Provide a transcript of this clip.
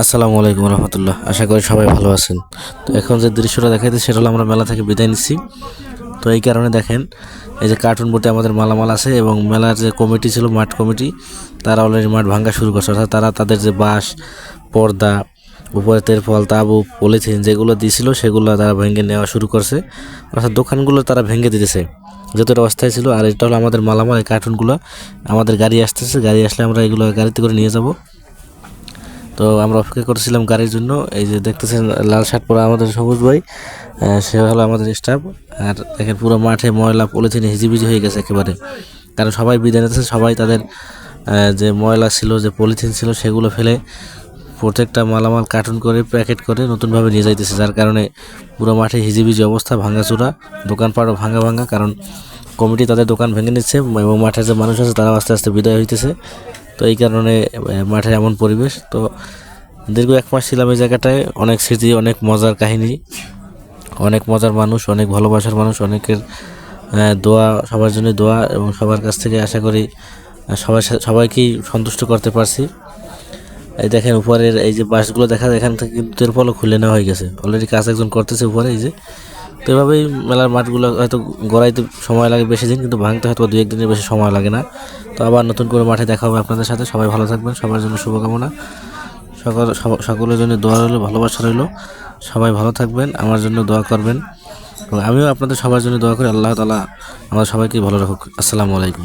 আসসালামু আলাইকুম রহমতুল্লাহ। আশা করি সবাই ভালো আছেন। তো এখন যে দৃশ্যটা দেখাইতে, সেটা হলো আমরা মেলা থেকে বিদায় নিচ্ছি। তো এই কারণে দেখেন, এই যে কার্টুন বোর্ডে আমাদের মালামাল আছে এবং মেলার যে কমিটি ছিল, মাঠ কমিটি, তারা অলরেডি মাঠ ভাঙ্গা শুরু করছে। অর্থাৎ তারা তাদের যে বাঁশ, পর্দা, উপরে তেরফল, তাবু, পলিথিন যেগুলো দিয়েছিল, সেগুলো তারা ভেঙে নেওয়া শুরু করছে। অর্থাৎ দোকানগুলো তারা ভেঙে দিতেছে। যতটা অবস্থায় ছিল, আর এটা হলো আমাদের মালামাল, এই কার্টুনগুলো আমাদের গাড়ি আসতেছে। গাড়ি আসলে আমরা এগুলো গাড়িতে করে নিয়ে যাব। তো আমরা অপেক্ষা করছিলাম গাড়ির জন্য। এই যে দেখতেছেন, লাল শার্ট পরা আমাদের সবুজ ভাই সে হলো আমাদের স্টাফ আর দেখেন পুরো মাঠে ময়লা, পলিথিনে হিজিবিজি হয়ে গেছে একেবারে। কারণ সবাই বিদায় নিতেছে সবাই তাদের যে ময়লা ছিল, যে পলিথিন ছিল, সেগুলো ফেলে প্রত্যেকটা মালামাল কার্টুন করে, প্যাকেট করে নতুনভাবে নিয়ে যাইতেছে। যার কারণে পুরো মাঠে হিজিবিজি অবস্থা, ভাঙাচোরা, দোকানপাটও ভাঙা ভাঙা। কারণ কমিটি তাদের দোকান ভেঙে নিচ্ছে, এবং মাঠের যে মানুষ আছে তারা আস্তে আস্তে বিদায় হইতেছে। তো এই কারণে আহ, মাঠে এমন পরিবেশ। তো দীর্ঘ এক মাস ছিলাম এই জায়গাটায়। অনেক স্মৃতি অনেক মজার কাহিনী অনেক মজার মানুষ অনেক ভালোবাসার মানুষ অনেকের দোয়া সবার জন্য দোয়া এবং সবার কাছ থেকে আশা করি সবাই সবাইকেই সন্তুষ্ট করতে পারছি। এই দেখেন উপরের এই যে বাসগুলো দেখা যায় এখান থেকে কিন্তু তেরপলও খুলে নেওয়া হয়ে গেছে। অলরেডি কাজ একজন করতেছে উপরে এই যে। তো এভাবেই মেলার মাঠগুলো হয়তো গড়াইতে সময় লাগে বেশি দিন, কিন্তু ভাঙতে হয়তো দু একদিনের বেশি সময় লাগে না। তো আবার নতুন করে মাঠে দেখা হবে আপনাদের সাথে। সবাই ভালো থাকবেন, সবার জন্য শুভকামনা। সকল সকলের জন্য দোয়া রইল, ভালোবাসা রইল। সবাই ভালো থাকবেন, আমার জন্য দোয়া করবেন। এবং আমিও আপনাদের সবার জন্য দোয়া করি। আল্লাহ তালা আমাদের সবাইকে ভালো রাখুক। আসসালামু আলাইকুম।